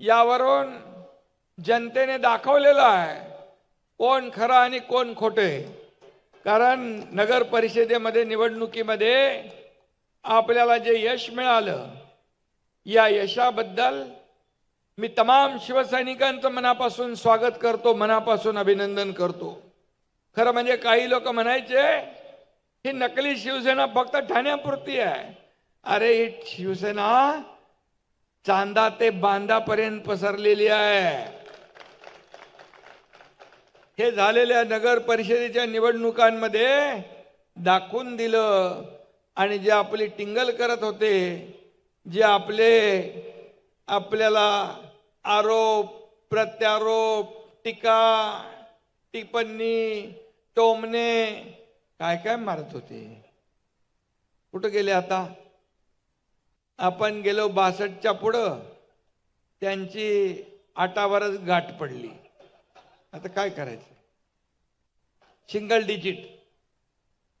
यावरून जनतेने दाखवलेलं आहे कोण खरं आणि कोण खोटे कारण नगर परिषदेमध्ये निवडणुकीमध्ये आपल्याला जे यश मिळालं या यशाबद्दल मी तमाम शिवसैनिकांचं मनापासून स्वागत करतो मनापासून अभिनंदन करतो. खरं म्हणजे काही लोक म्हणायचे ही नकली शिवसेना फक्त ठाण्यापुरती आहे. अरे ही शिवसेना चांदा ते बांदापर्यंत पसरलेली आहे. हे झालेल्या नगर परिषदेच्या निवडणुकांमध्ये दाखवून दिलं आणि जे आपली टिंगल करत होते जे आपले आपल्याला आरोप प्रत्यारोप टीका टिप्पणी टोमणे काय काय मारत होते? कुठं गेले आता? आपण गेलो बासष्टच्या पुढं त्यांची आटावरच गाठ पडली. आता काय करायचं? सिंगल डिजिट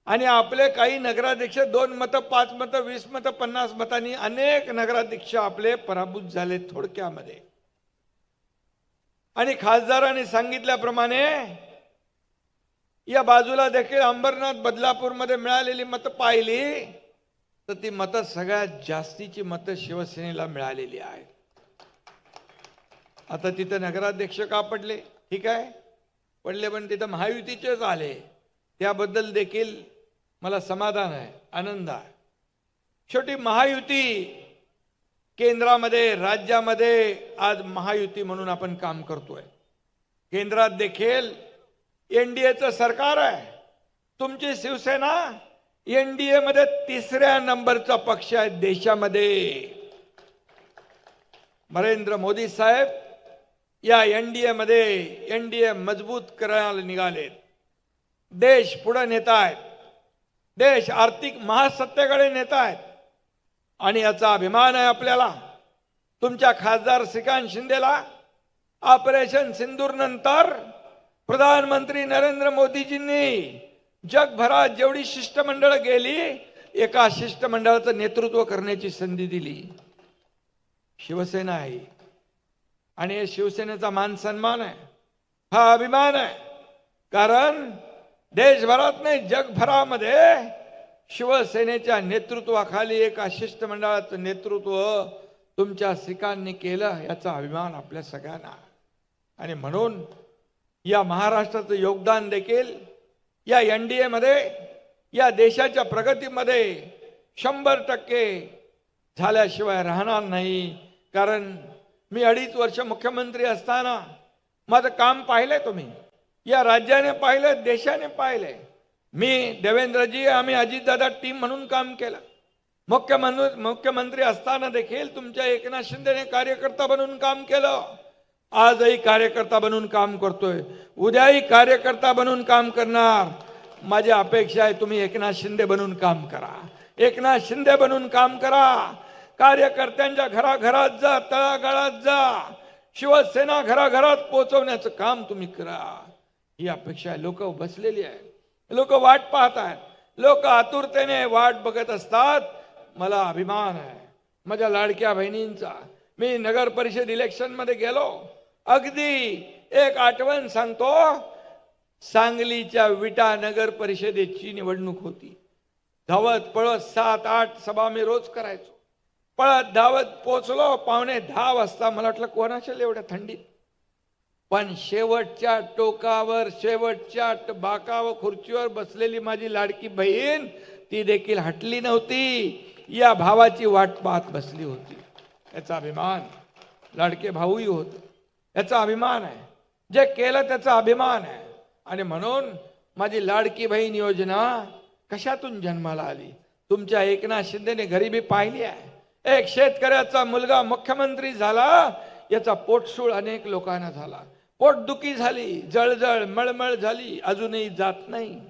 आणि आपले काही नगराध्यक्ष दोन मतं पाच मतं वीस मतं पन्नास मतांनी अनेक नगराध्यक्ष आपले पराभूत झाले थोडक्यामध्ये. आणि खासदारांनी सांगितल्याप्रमाणे या बाजूला देखील अंबरनाथ बदलापूरमध्ये मिळालेली मतं पाहिली. तर ती मतं सगळ्यात जास्तीची मतं शिवसेनेला मिळालेली आहेत. आता तिथं नगराध्यक्ष का पडले? ठीक आहे. पडले पण तिथं महायुतीचेच आले त्याबद्दल देखील मला समाधान आहे आनंद आहे. शेवटी महायुती केंद्रामध्ये राज्यामध्ये आज महायुती म्हणून आपण काम करतोय. केंद्रात देखील एनडीएचं सरकार आहे. तुमची शिवसेना एनडीए मध्ये तिसऱ्या नंबरचा पक्ष आहे देशामध्ये. नरेंद्र मोदी साहेब या एनडीए मध्ये एनडीए मजबूत करायला निघालेत. देश पुढे नेत आहेत. देश आर्थिक महासत्तेकडे नेत आहेत. आणि याचा अभिमान आहे आपल्याला. तुमच्या खासदार श्रीकांत शिंदेला ऑपरेशन सिंदूर नंतर प्रधानमंत्री नरेंद्र मोदीजींनी जगभरात जेवढी शिष्टमंडळ गेली एका शिष्टमंडळाचं नेतृत्व करण्याची संधी दिली. शिवसेना आहे. आणि हे शिवसेनेचा मान सन्मान आहे. हा अभिमान आहे. कारण देशभरात नाही जगभरामध्ये शिवसेनेच्या नेतृत्वाखाली एका शिष्टमंडळाचं नेतृत्व तुमच्या श्रीकांतने केलं याचा अभिमान आपल्या सगळ्यांना. आणि म्हणून या महाराष्ट्राचं योगदान देखील या एन डी एमध्ये या देशाच्या प्रगतीमध्ये शंभर टक्के झाल्याशिवाय राहणार नाही. कारण मी अडीच वर्ष मुख्यमंत्री असताना माझं काम पाहिलंय तुम्ही. या राज्याने पाहिलं देशाने पाहिलंय. मी देवेंद्रजी आम्ही अजितदादा टीम म्हणून काम केलं. मुख्यमंत्री मुख्यमंत्री असताना देखील तुमच्या एकनाथ शिंदेने कार्यकर्ता बनून काम केलं. आजही कार्यकर्ता बनून काम करतोय. उद्याही कार्यकर्ता बनून काम करणार. माझी अपेक्षा आहे तुम्ही एकनाथ शिंदे बनून काम करा. एकनाथ शिंदे बनून काम करा. कार्यकर्त्यांच्या घराघरात जा तळागाळात जा. शिवसेना घराघरात पोहोचवण्याचं काम तुम्ही करा. ही अपेक्षा आहे. लोक बसलेली आहे लोक वाट पाहत आहेत. लोक आतुरतेने वाट बघत असतात. मला अभिमान आहे. माझ्या लाडक्या बहिणींचा. मी नगर परिषद इलेक्शनमध्ये गेलो. अगदी एक आठवण सांगतो. सांगलीच्या विटा नगर परिषदेची निवडणूक होती. धावत पळत सात आठ सभा मी रोज करायचो. पळत धावत पोचलो पावणे दहा वाजता मला वाटलं कोणाच्या एवढ्या थंडीत? पण शेवटच्या टोकावर शेवटच्या ट- बाकावर खुर्चीवर बसलेली माझी लाडकी बहीण ती देखील हटली नव्हती. या भावाची वाट पाहत बसली होती. याचा अभिमान लाडके भाऊही होत. याचा अभिमान आहे. जे केलं त्याचा अभिमान आहे. आणि म्हणून माझी लाडकी बहीण योजना कशातून जन्माला आली? तुमच्या एकनाथ शिंदेने गरिबी पाहिली आहे. एक शेतकऱ्याचा मुलगा मुख्यमंत्री झाला याचा पोटसूळ अनेक लोकांना झाला. पोटदुखी झाली जळजळ मळमळ झाली अजूनही जात नाही.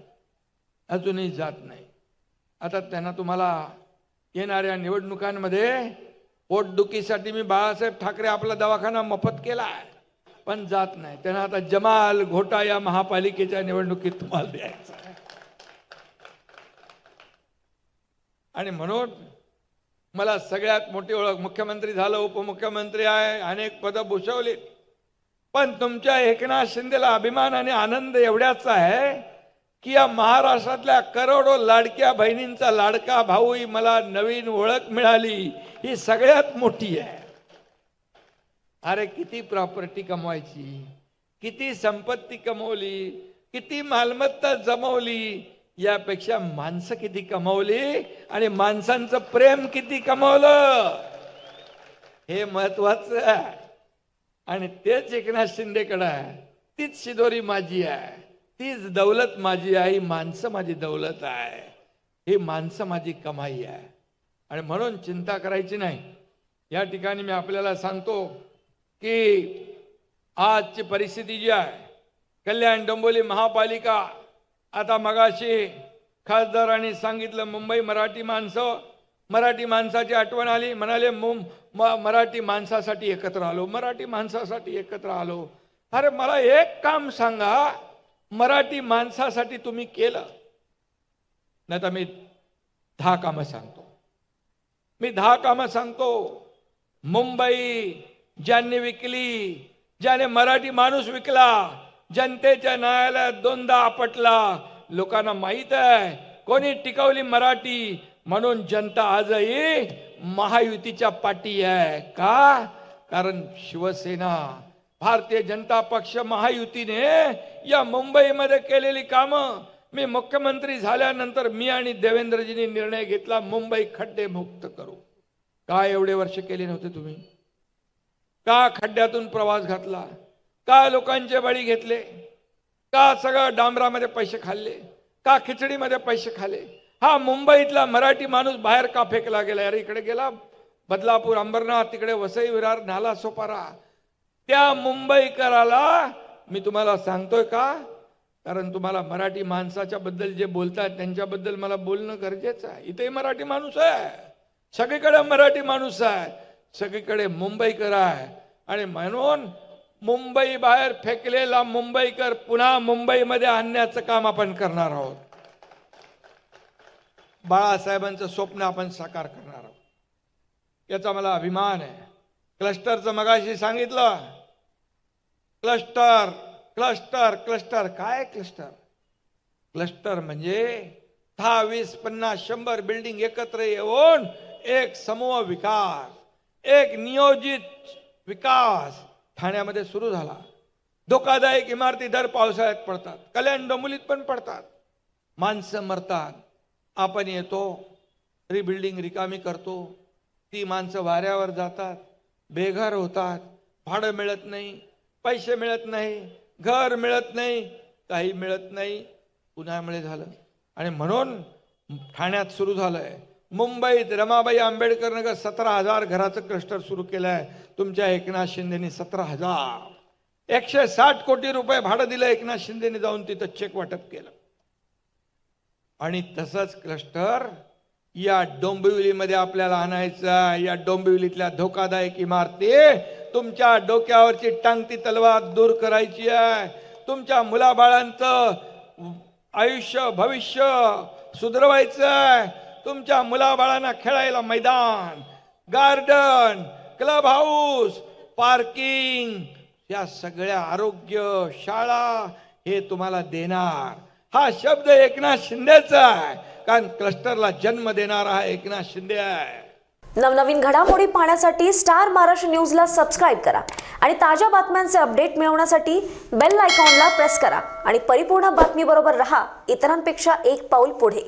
अजूनही जात नाही. आता त्यांना तुम्हाला येणाऱ्या निवडणुकांमध्ये पोटदुखीसाठी मी बाळासाहेब ठाकरे आपला दवाखाना मोफत केला आहे. पण जात नाही. त्यांना आता जमाल घोटा या महापालिकेच्या निवडणुकीत तुम्हाला द्यायचं आणि म्हणून मला सगळ्यात मोठी ओळख मुख्यमंत्री झालं उपमुख्यमंत्री आहे अनेक पदं भूषवली. पण तुमच्या एकनाथ शिंदेला अभिमान आणि आनंद एवढ्याच आहे की या महाराष्ट्रातल्या करोडो लाडक्या बहिणींचा लाडका भाऊही मला नवीन ओळख मिळाली. ही सगळ्यात मोठी आहे. अरे किती प्रॉपर्टी कमवायची किती संपत्ती कमवली किती मालमत्ता जमवली यापेक्षा माणसं किती कमवली आणि माणसांचं प्रेम किती कमवलं? हे महत्वाचं आहे. आणि तेच एकनाथ शिंदेकडं आहे. तीच शिदोरी माझी आहे. तीच दौलत माझी आहे. ही माणसं माझी दौलत आहे. ही माणसं माझी कमाई आहे. आणि म्हणून चिंता करायची नाही. या ठिकाणी मी आपल्याला सांगतो की आजची परिस्थिती जी आहे कल्याण डोंबिवली महापालिका आता मगाशी खासदारांनी सांगितलं मुंबई मराठी माणसं मराठी माणसाची आठवण आली म्हणाले मुं म- मराठी माणसासाठी एकत्र आलो मराठी माणसासाठी एकत्र आलो. अरे मला एक काम सांगा मराठी माणसासाठी तुम्ही केलं. नाही तर मी दहा कामं सांगतो. मी दहा कामं सांगतो. मुंबई ज्यांनी विकली ज्याने मराठी माणूस विकला जनतेच्या न्यायालयात दोनदा आपटला. लोकांना माहीत आहे कोणी टिकवली मराठी म्हणून जनता आजही महायुतीच्या पाठी आहे. का? कारण शिवसेना भारतीय जनता पक्ष महायुतीने या मुंबईमध्ये केलेली कामं मी मुख्यमंत्री झाल्यानंतर मी आणि देवेंद्रजींनी निर्णय घेतला मुंबई खड्डे मुक्त करू. का एवढे वर्ष केले नव्हते तुम्ही? का खड्ड्यातून प्रवास घातला? का लोकांचे बळी घेतले? का सगळं डांबरामध्ये पैसे खाल्ले? का खिचडीमध्ये पैसे खाल्ले हा मुंबईतला मराठी माणूस बाहेर का फेकला गेला? अरे इकडे गेला बदलापूर अंबरनाथ तिकडे वसई विरार नाला सोपारा. त्या मुंबईकराला मी तुम्हाला सांगतोय का? कारण तुम्हाला मराठी माणसाच्या बद्दल जे बोलतात त्यांच्याबद्दल मला बोलणं गरजेचं आहे. इथे मराठी माणूस आहे. सगळीकडे मराठी माणूस आहे. सगळीकडे मुंबईकर आहे. आणि म्हणून मुंबई बाहेर फेकलेला मुंबईकर पुन्हा मुंबईमध्ये आणण्याचं काम आपण करणार आहोत. बाळासाहेबांचं स्वप्न आपण साकार करणार आहोत. याचा मला अभिमान आहे. क्लस्टरचं मगाशी सांगितलं. Cluster cluster cluster. काय क्लस्टर? क्लस्टर म्हणजे दहा वीस पन्नास शंभर बिल्डिंग एकत्र येऊन एक समूह विकास. एक नियोजित विकास ठाण्यामध्ये सुरू झाला. धोकादायक इमारती दर पावसाळ्यात पडतात. कल्याण डोंबिवलीत पण पडतात. माणसं मरतात. आपण येतो रिबिल्डिंग रिकामी करतो. ती माणसं वाऱ्यावर जातात बेघर होतात. भाडं मिळत नाही पैसे मिळत नाही घर मिळत नाही काही मिळत नाही. उन्हामुळे झालं. आणि म्हणून ठाण्यात सुरू झालं आहे मुंबईत रमाबाई आंबेडकर नगर सतरा हजार घराचं क्लस्टर सुरू केलं आहे तुमच्या एकनाथ शिंदेनी सतरा हजार. एकशे साठ कोटी रुपये भाडं दिलं एकनाथ शिंदेने जाऊन तिथं चेक वाटप केलं. आणि तसंच क्लस्टर या डोंबिवलीमध्ये आपल्याला आणायचं आहे. या डोंबिवलीतल्या धोकादायक इमारती तुमच्या डोक्यावरची टांगती तलवार दूर करायची आहे. तुमच्या मुलाबाळांचं आयुष्य भविष्य सुधरवायचं आहे. तुमच्या मुलाबाळांना खेळायला मैदान गार्डन क्लब हाऊस पार्किंग या सगळ्या आरोग्य शाळा हे तुम्हाला देणार. हा शब्द एकनाथ शिंदेचा आहे कारण क्लस्टरला जन्म देणारा हा एकनाथ शिंदे आहे. नवनवीन घडामोडी पाहण्यासाठी स्टार महाराष्ट्र न्यूजला सबस्क्राईब करा आणि ताज्या बातम्यांचे अपडेट मिळवण्यासाठी बेल आयकॉनला प्रेस करा. आणि परिपूर्ण बातमीबरोबर रहा इतरांपेक्षा एक पाऊल पुढे.